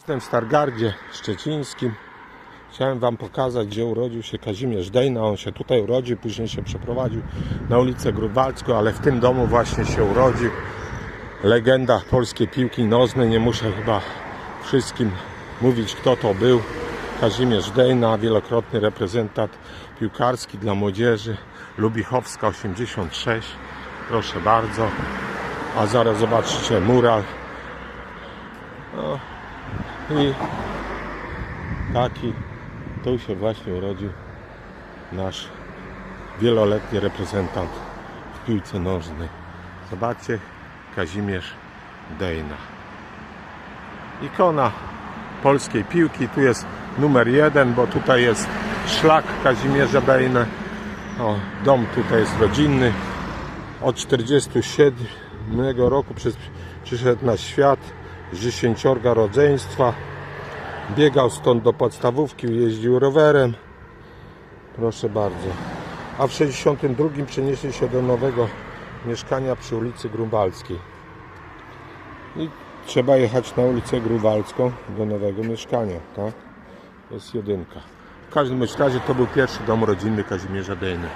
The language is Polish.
Jestem w Stargardzie Szczecińskim. Chciałem Wam pokazać, gdzie urodził się Kazimierz Dejna. On się tutaj urodził, później się przeprowadził na ulicę Grunwaldzką, ale w tym domu właśnie się urodził. Legenda polskiej piłki nożnej. Nie muszę chyba wszystkim mówić, kto to był. Kazimierz Dejna, wielokrotny reprezentant piłkarski dla młodzieży. Lubichowska 86. Proszę bardzo. A zaraz zobaczycie mural. No. I taki tu się właśnie urodził nasz wieloletni reprezentant w piłce nożnej. Zobaczcie, Kazimierz Dejna. Ikona polskiej piłki. Tu jest numer jeden, bo tutaj jest szlak Kazimierza Dejna. O, dom tutaj jest rodzinny. Od 47 roku przez, przyszedł na świat z dziesięciorga rodzeństwa. Biegał stąd do podstawówki, jeździł rowerem. Proszę bardzo. A w 62 przenieśli się do nowego mieszkania przy ulicy Grunwaldzkiej. I trzeba jechać na ulicę Grunwaldzką do nowego mieszkania, tak? Jest jedynka. W każdym razie to był pierwszy dom rodzinny Kazimierza Dejny.